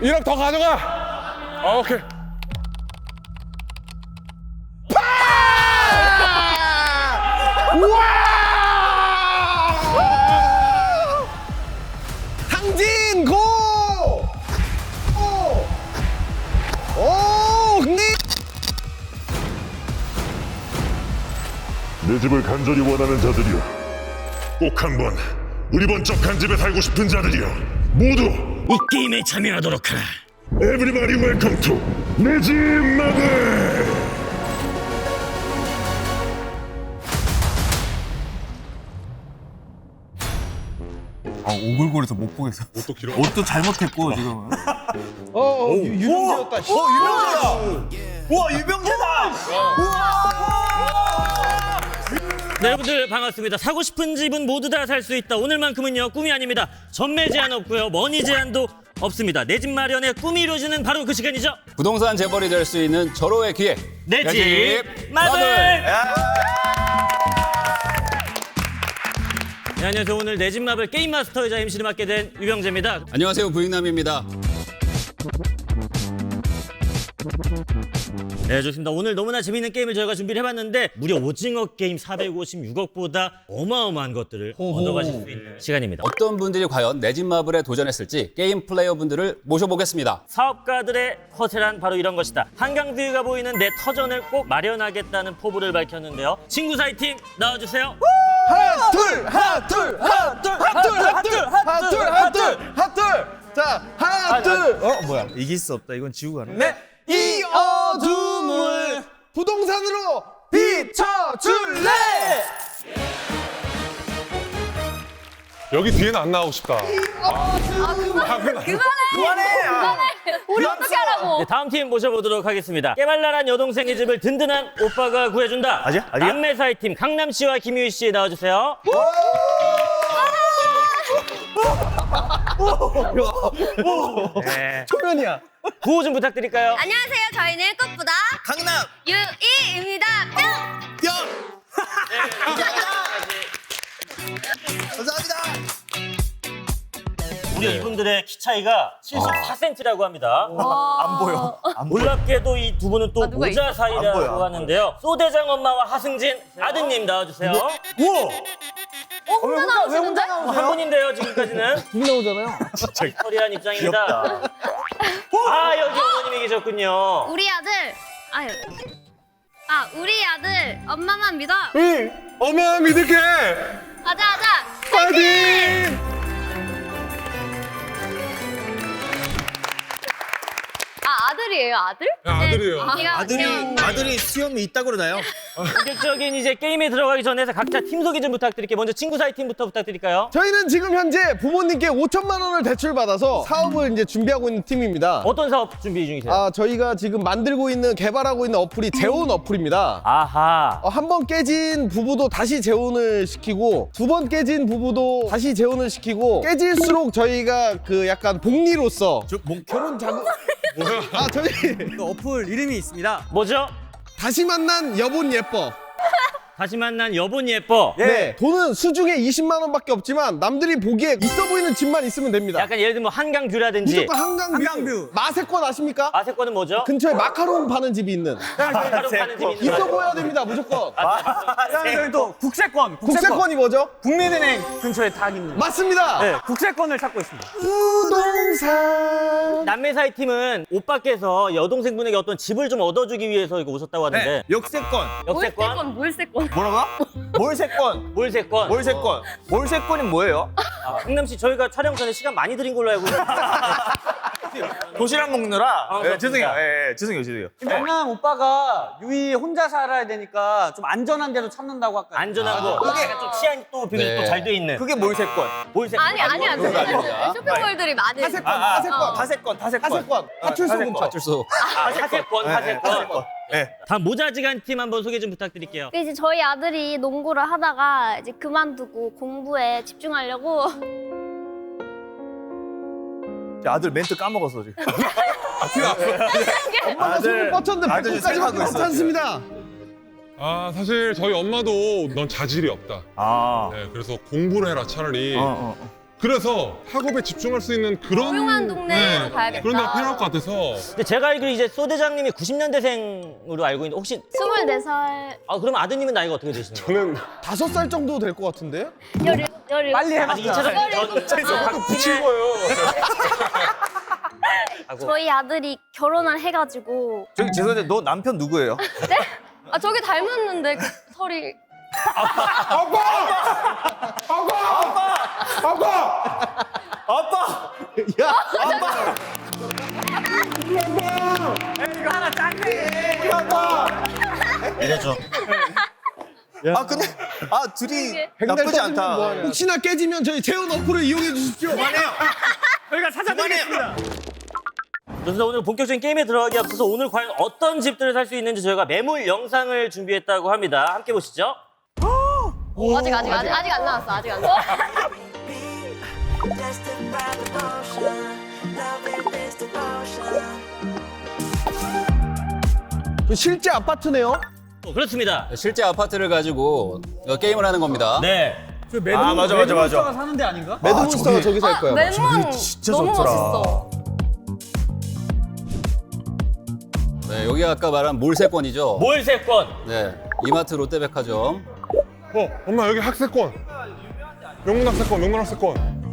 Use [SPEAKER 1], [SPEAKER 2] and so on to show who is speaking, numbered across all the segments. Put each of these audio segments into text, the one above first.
[SPEAKER 1] 1억 더 가져가. 아, 오케이.
[SPEAKER 2] 상진 고! 오! 오! 흥리!
[SPEAKER 3] 내 집을 간절히 원하는 자들이여 꼭 한번 우리 번쩍 한 집에 살고 싶은 자들이여 모두
[SPEAKER 4] 이 게임에 참여하도록 하라.
[SPEAKER 3] Everybody welcome to 내 집 마블
[SPEAKER 5] 아 오글거려서 못 보겠어.
[SPEAKER 1] 옷도 길어.
[SPEAKER 5] 옷도 잘못했고 지금.
[SPEAKER 2] 어, 어 유- 유병재였다. 씨.
[SPEAKER 5] 우와 유병재다.
[SPEAKER 4] 네, 여러분들 반갑습니다. 사고 싶은 집은 모두 다 살 수 있다. 오늘만큼은요 꿈이 아닙니다. 전매 제한 없고요, 머니 제한도 없습니다. 내 집 마련의 꿈이 이루어지는 바로 그 시간이죠.
[SPEAKER 6] 부동산 재벌이 될 수 있는 절호의 기회. 내내
[SPEAKER 4] 집. 마블. 네, 안녕하세요. 오늘 내 집 마블 게임 마스터이자 MC를 맡게 된 유병재입니다.
[SPEAKER 6] 안녕하세요 부익남입니다.
[SPEAKER 4] 네, 좋습니다. 오늘 너무나 재밌는 게임을 저희가 준비를 해봤는데 무려 오징어 게임 456억보다 어마어마한 것들을 얻어가실 수 있는 시간입니다.
[SPEAKER 6] 어떤 분들이 과연 내집 마블에 도전했을지 게임 플레이어 분들을 모셔보겠습니다.
[SPEAKER 4] 사업가들의 허세란 바로 이런 것이다. 한강뷰가 보이는 내 터전을 꼭 마련하겠다는 포부를 밝혔는데요. 친구 사이 팀 나와주세요.
[SPEAKER 2] 하나, 둘, 하나, 둘, 하나, 둘, 하나, 둘, 하나, 둘, 하나, 둘, 하나, 둘, 하나, 둘. 자, 하나, 둘.
[SPEAKER 5] 어 뭐야? 이길 수 없다. 이건 지우가.
[SPEAKER 2] 네. 이 어둠을 부동산으로 비춰줄래?
[SPEAKER 1] 여기 뒤에는 안 나오고 싶다.
[SPEAKER 7] 그만해! 우리 어떻게 하라고?
[SPEAKER 4] 네, 다음 팀 모셔보도록 하겠습니다. 깨발랄한 여동생의 집을 든든한 오빠가 구해준다.
[SPEAKER 5] 아직? 아직이야?
[SPEAKER 4] 남매 사이 팀 강남 씨와 김유희 씨 나와주세요. 네.
[SPEAKER 2] 초면이야.
[SPEAKER 4] 구호 좀 부탁드릴까요?
[SPEAKER 7] 안녕하세요. 저희는 꽃보다
[SPEAKER 5] 강남
[SPEAKER 7] 유이입니다. 뿅!
[SPEAKER 5] 뿅. 감사합니다.
[SPEAKER 4] 무려 이분들의 키 차이가 74cm라고 합니다.
[SPEAKER 5] 안 보여. 안 보여.
[SPEAKER 4] 놀랍게도 이 두 분은 또
[SPEAKER 7] 아, 누가
[SPEAKER 4] 모자
[SPEAKER 7] 있어?
[SPEAKER 5] 안
[SPEAKER 4] 사이라고
[SPEAKER 5] 보여, 안
[SPEAKER 4] 하는데요. 소대장 엄마와 하승진 아드님 나와주세요.
[SPEAKER 5] 우와.
[SPEAKER 7] 어, 혼자 나오시는데?
[SPEAKER 4] 한 분인데요 지금까지는
[SPEAKER 2] 둘 나오잖아요.
[SPEAKER 4] 처리한 입장입니다. 아 여기 어머님이 계셨군요.
[SPEAKER 7] 우리 아들, 아유. 아, 우리 아들, 엄마만 믿어.
[SPEAKER 1] 응, 엄마 믿을게.
[SPEAKER 7] 가자, 가자.
[SPEAKER 1] 파이팅!
[SPEAKER 7] 아, 아들이에요, 아들?
[SPEAKER 1] 야, 아들이에요.
[SPEAKER 7] 네, 제가
[SPEAKER 5] 아들이
[SPEAKER 7] 제가
[SPEAKER 5] 아들이 수염이 있다고 그러나요?
[SPEAKER 4] 본격적인 이제 게임에 들어가기 전에 각자 팀 소개 좀 부탁드릴게요. 먼저 친구 사이 팀부터 부탁드릴까요?
[SPEAKER 2] 저희는 지금 현재 부모님께 5천만 원을 대출받아서 사업을 이제 준비하고 있는 팀입니다.
[SPEAKER 4] 어떤 사업 준비 중이세요?
[SPEAKER 2] 아, 저희가 지금 만들고 있는 개발하고 있는 어플이 재혼 어플입니다.
[SPEAKER 4] 아하.
[SPEAKER 2] 어, 한 번 깨진 부부도 다시 재혼을 시키고 두 번 깨진 부부도 다시 재혼을 시키고 깨질수록 저희가 그 약간 복리로서
[SPEAKER 5] 저 뭐
[SPEAKER 2] 결혼 자금 아 저희
[SPEAKER 5] 그 어플 이름이 있습니다.
[SPEAKER 4] 뭐죠?
[SPEAKER 2] 다시 만난 여본 예뻐
[SPEAKER 4] 다시 만난 여본 예뻐.
[SPEAKER 2] 네 돈은 수중에 20만 원밖에 없지만 남들이 보기에 있어 보이는 집만 있으면 됩니다
[SPEAKER 4] 약간 예를 들면 뭐 한강뷰라든지
[SPEAKER 2] 무조건 한강뷰,
[SPEAKER 5] 한강뷰.
[SPEAKER 2] 마세권 아십니까?
[SPEAKER 4] 아세권은 뭐죠?
[SPEAKER 2] 근처에 마카롱 파는 집이 있는
[SPEAKER 4] 바로 가는 집이 있는
[SPEAKER 2] 있어
[SPEAKER 4] 거죠.
[SPEAKER 2] 보여야 됩니다 무조건
[SPEAKER 5] 저희 또 국세권,
[SPEAKER 2] 국세권이 뭐죠?
[SPEAKER 5] 국민은행 근처에 딱 있는.
[SPEAKER 2] 맞습니다
[SPEAKER 5] 네, 국세권을 찾고 있습니다.
[SPEAKER 2] 부동산
[SPEAKER 4] 남매 사이 팀은 오빠께서 여동생분에게 어떤 집을 좀 얻어주기 위해서 이거 오셨다고 하는데
[SPEAKER 5] 네, 역세권.
[SPEAKER 4] 역세권,
[SPEAKER 7] 몰세권, 몰세권.
[SPEAKER 5] 뭐라고? 몰세권.
[SPEAKER 4] 몰세권.
[SPEAKER 5] 몰세권. 몰세권이 뭐예요?
[SPEAKER 4] 아, 강남 씨 저희가 촬영 전에 시간 많이 드린 걸로 알고 있는데
[SPEAKER 5] 도시락 먹느라.
[SPEAKER 4] 아,
[SPEAKER 5] 예. 죄송해요. 예, 예, 죄송해요, 죄송해요.
[SPEAKER 8] 강남 오빠가 유이 혼자 살아야 되니까 좀 안전한 데로 찾는다고 아까
[SPEAKER 4] 안전하고
[SPEAKER 6] 아,
[SPEAKER 4] 약간 좀 치안이 또 비교적
[SPEAKER 6] 네.
[SPEAKER 4] 또잘 돼 있는
[SPEAKER 5] 그게 몰세권.
[SPEAKER 4] 몰세권.
[SPEAKER 7] 아니, 아니야.
[SPEAKER 6] 그건 아닙니다.
[SPEAKER 7] 쇼핑몰들이 많은.
[SPEAKER 2] 하세권
[SPEAKER 5] 아,
[SPEAKER 2] 하세권
[SPEAKER 7] 어.
[SPEAKER 5] 다세권, 다세권.
[SPEAKER 2] 하세권 파출소금
[SPEAKER 6] 파출소.
[SPEAKER 4] 아, 사세권, 사세권.
[SPEAKER 5] 예.
[SPEAKER 4] 다음 모자지간 팀 한번 소개 좀 부탁드릴게요.
[SPEAKER 7] 이제 저희 아들이 농구를 하다가 이제 그만두고 공부에 집중하려고
[SPEAKER 5] 제 아들 멘트 까먹었어, 지금.
[SPEAKER 2] 엄마가 손을 뻗쳤는데
[SPEAKER 5] 아들
[SPEAKER 2] 배꼽까지밖에
[SPEAKER 5] 생각하고 있어,
[SPEAKER 2] 괜찮습니다
[SPEAKER 1] 아, 사실 저희 엄마도 넌 자질이 없다.
[SPEAKER 5] 아.
[SPEAKER 1] 네, 그래서 공부를 해라 차라리.
[SPEAKER 5] 어, 어, 어.
[SPEAKER 1] 그래서 학업에 집중할 수 있는 그런
[SPEAKER 7] 조용한 동네로 가야겠다.
[SPEAKER 1] 그런 데가 필요할 것 같아서
[SPEAKER 4] 근데 제가 알기로 이제 소 대장님이 90년대생으로 알고 있는데 혹시
[SPEAKER 7] 24살
[SPEAKER 4] 아 그럼 아드님은 나이가 어떻게 되시는 거예요?
[SPEAKER 1] 저는
[SPEAKER 2] 다섯 살 정도 될 것 같은데?
[SPEAKER 7] 열일 열일
[SPEAKER 8] 빨리
[SPEAKER 4] 아니
[SPEAKER 8] 해봤다.
[SPEAKER 4] 2차전 저는
[SPEAKER 1] 붙인 거예요.
[SPEAKER 7] 저희 아들이 결혼을 해가지고
[SPEAKER 5] 저기 죄송한데 너 남편 누구예요?
[SPEAKER 7] 네? 아 저기 닮았는데 그 털이
[SPEAKER 5] 아빠!
[SPEAKER 2] 야,
[SPEAKER 5] 아 근데 아 둘이
[SPEAKER 2] 나쁘지
[SPEAKER 5] 않다.
[SPEAKER 2] 혹시나 깨지면 저희 재훈 어플을 이용해 주십시오.
[SPEAKER 8] 저희가 찾아드리겠습니다.
[SPEAKER 4] 그래서 오늘 본격적인 게임에 들어가기 앞서서 오늘 과연 어떤 집들을 살 수 있는지 저희가 매물 영상을 준비했다고 합니다. 함께 보시죠.
[SPEAKER 7] 아직 아직 아직 아직 안 나왔어 아직 안 나왔어.
[SPEAKER 2] 그 실제 아파트네요.
[SPEAKER 4] 어, 그렇습니다.
[SPEAKER 6] 실제 아파트를 가지고 어, 게임을 하는 겁니다.
[SPEAKER 4] 네.
[SPEAKER 8] 저 매드,
[SPEAKER 5] 아, 맞아, 맞아, 맞아.
[SPEAKER 8] 매드몬스터가 사는 데 아닌가?
[SPEAKER 2] 매드몬스터가 저기 살 거야.
[SPEAKER 7] 레몬 너무
[SPEAKER 5] 좋더라.
[SPEAKER 7] 멋있어.
[SPEAKER 6] 네, 여기가 아까 말한 몰세권이죠.
[SPEAKER 4] 몰세권.
[SPEAKER 6] 네, 이마트 롯데백화점.
[SPEAKER 1] 어 엄마 여기 학세권. 명문 학세권 명문 학세권.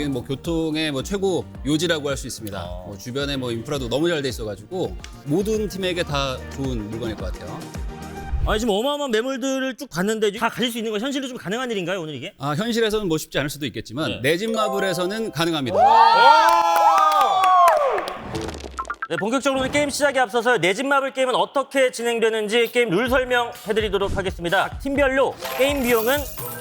[SPEAKER 6] 여기는 뭐 교통의 뭐 최고 요지라고 할 수 있습니다. 뭐 주변에 뭐 인프라도 너무 잘 돼 있어가지고 모든 팀에게 다 좋은 물건일 것 같아요.
[SPEAKER 4] 아니 지금 어마어마한 매물들을 쭉 봤는데 다 가질 수 있는 건 현실로 좀 가능한 일인가요 오늘 이게?
[SPEAKER 6] 아 현실에서는 뭐 쉽지 않을 수도 있겠지만
[SPEAKER 4] 네.
[SPEAKER 6] 내집 마블에서는 가능합니다.
[SPEAKER 4] 네, 본격적으로 오늘 게임 시작에 앞서서 내집 마블 게임은 어떻게 진행되는지 게임 룰 설명해드리도록 하겠습니다. 각 팀별로 게임 비용은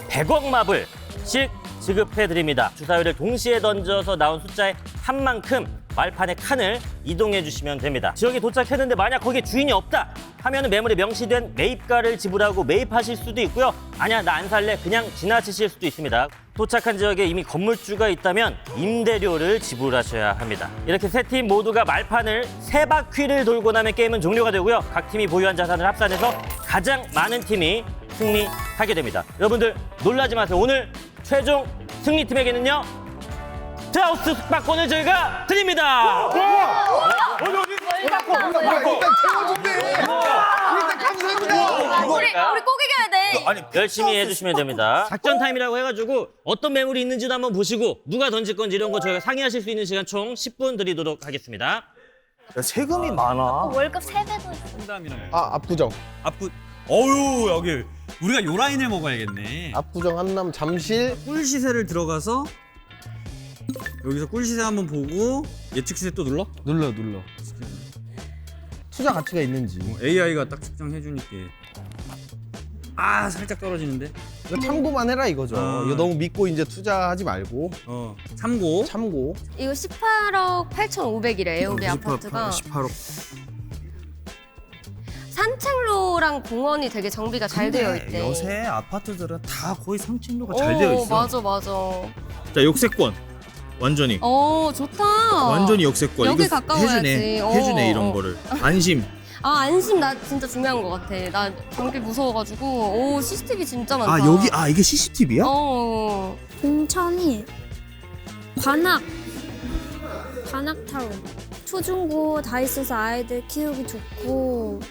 [SPEAKER 4] 100억 마블씩 지급해드립니다. 주사위를 동시에 던져서 나온 숫자의 한 만큼 말판의 칸을 이동해 주시면 됩니다. 지역에 도착했는데 만약 거기에 주인이 없다 하면 매물에 명시된 매입가를 지불하고 매입하실 수도 있고요. 아니야 나 안 살래 그냥 지나치실 수도 있습니다. 도착한 지역에 이미 건물주가 있다면 임대료를 지불하셔야 합니다. 이렇게 세 팀 모두가 말판을 세 바퀴를 돌고 나면 게임은 종료가 되고요. 각 팀이 보유한 자산을 합산해서 가장 많은 팀이 승리하게 됩니다. 여러분들 놀라지 마세요. 오늘 최종 승리팀에게는요. 트하우스 숙박권을 저희가 드립니다.
[SPEAKER 2] 일단 채워준대. 일단 감사합니다.
[SPEAKER 7] 우리 우리 꼭 이겨야 돼.
[SPEAKER 5] 아니
[SPEAKER 4] 열심히 해주시면 됩니다. 작전 타임이라고 해가지고 어떤 매물이 있는지도 한번 보시고 누가 던질 건지 이런 거 저희가 상의하실 수 있는 시간 총 10분 드리도록 하겠습니다.
[SPEAKER 5] 야, 세금이 많아.
[SPEAKER 7] 월급 세 배도 있어.
[SPEAKER 2] 아, 압구정.
[SPEAKER 8] 앞부. 어유 여기 우리가 요 라인을 먹어야겠네.
[SPEAKER 2] 압구정 한남 잠실.
[SPEAKER 8] 꿀 시세를 들어가서 여기서 꿀 시세 한번 보고 예측 시세 또 눌러?
[SPEAKER 2] 눌러 눌러. 투자 가치가 있는지.
[SPEAKER 8] AI가 딱 측정해 주니까. 아 살짝 떨어지는데.
[SPEAKER 2] 참고만 해라 이거죠.
[SPEAKER 8] 아.
[SPEAKER 2] 이거 너무 믿고 이제 투자하지 말고
[SPEAKER 8] 어 참고.
[SPEAKER 2] 참고.
[SPEAKER 9] 이거 18억 8,500이래요, 우리 아파트가.
[SPEAKER 8] 18억.
[SPEAKER 9] 산책로랑 공원이 되게 정비가 잘 되어 있대.
[SPEAKER 8] 요새 아파트들은 다 거의 상층로가
[SPEAKER 9] 어,
[SPEAKER 8] 잘 되어 있어.
[SPEAKER 9] 맞아, 맞아.
[SPEAKER 8] 자 역세권 완전히
[SPEAKER 9] 어, 좋다.
[SPEAKER 8] 완전히 역세권.
[SPEAKER 9] 여기
[SPEAKER 8] 이거
[SPEAKER 9] 가까워야지.
[SPEAKER 8] 해주네.
[SPEAKER 9] 어,
[SPEAKER 8] 해주네 이런
[SPEAKER 9] 어.
[SPEAKER 8] 거를. 안심.
[SPEAKER 9] 아, 안심 나 진짜 중요한 것 같아. 나 전기 무서워가지고. 오, CCTV 진짜 많다.
[SPEAKER 8] 아 여기 아 이게 CCTV야?
[SPEAKER 9] 어.
[SPEAKER 10] 공천이 관악 관악타운 초중고 다 있어서 아이들 키우기 좋고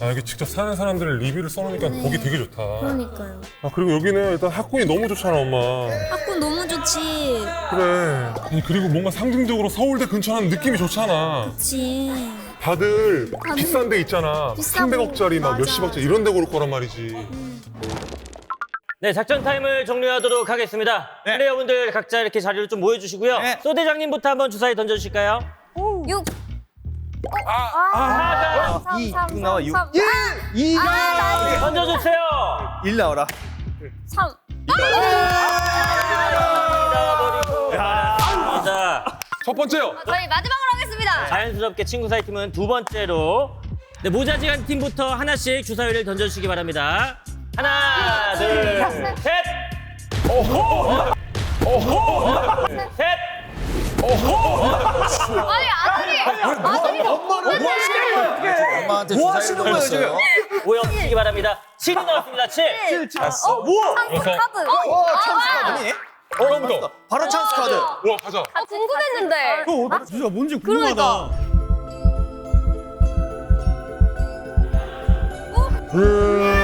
[SPEAKER 1] 아 여기 직접 사는 사람들의 리뷰를 써놓으니까
[SPEAKER 10] 네.
[SPEAKER 1] 보기 되게 좋다.
[SPEAKER 10] 그러니까요
[SPEAKER 1] 아 그리고 여기는 일단 학군이 너무 좋잖아 엄마.
[SPEAKER 10] 학군 너무 좋지
[SPEAKER 1] 그래. 아니, 그리고 뭔가 상징적으로 서울대 근처라는 느낌이 좋잖아.
[SPEAKER 10] 그치
[SPEAKER 1] 다들
[SPEAKER 10] 다들
[SPEAKER 1] 비싼 데 있잖아.
[SPEAKER 10] 비싸고,
[SPEAKER 1] 300억짜리 막
[SPEAKER 10] 맞아.
[SPEAKER 1] 몇십억짜리 이런 데 고를 거란 말이지.
[SPEAKER 4] 네, 작전 타임을 종료하도록 하겠습니다.
[SPEAKER 5] 네.
[SPEAKER 4] 플레이어분들 각자 이렇게 자리로 좀 모여주시고요.
[SPEAKER 5] 네.
[SPEAKER 4] 소 대장님부터 한번 주사위 던져주실까요?
[SPEAKER 7] 6.
[SPEAKER 4] 아,
[SPEAKER 7] 삼,
[SPEAKER 5] 이,
[SPEAKER 7] 삼,
[SPEAKER 5] 육 나와,
[SPEAKER 7] 삼,
[SPEAKER 5] 육.
[SPEAKER 7] 삼.
[SPEAKER 2] 이
[SPEAKER 7] 아,
[SPEAKER 4] 던져주세요.
[SPEAKER 5] 일 나와라.
[SPEAKER 7] 삼.
[SPEAKER 4] 자,
[SPEAKER 1] 첫 번째요.
[SPEAKER 7] 저희 마지막으로 하겠습니다.
[SPEAKER 4] 자연스럽게 친구 사이 팀은 두 번째로 네, 모자지간 팀부터 하나씩 주사위를 던져주시기 바랍니다. 하나, 둘, 셋. 셋.
[SPEAKER 7] 아니 아들이 아들이
[SPEAKER 6] 엄마를
[SPEAKER 5] 뭐,
[SPEAKER 6] 뭐, 뭐
[SPEAKER 5] 하시는 거예요?
[SPEAKER 6] 엄마한테 뭐 하시는 거예요
[SPEAKER 4] 지금? 오염시키기 바랍니다. 7이 나왔습니다. 7. 7, 7.
[SPEAKER 7] 어, 우와! 찬스 카드.
[SPEAKER 5] 어, 아, 아. 어, 어, 찬스 카드니?
[SPEAKER 1] 어, 나부터.
[SPEAKER 5] 바로 찬스 카드.
[SPEAKER 1] 와 가자.
[SPEAKER 7] 아, 궁금했는데.
[SPEAKER 8] 그 어, 진짜 뭔지
[SPEAKER 9] 그러니까.
[SPEAKER 4] 궁금하다. 그러니까.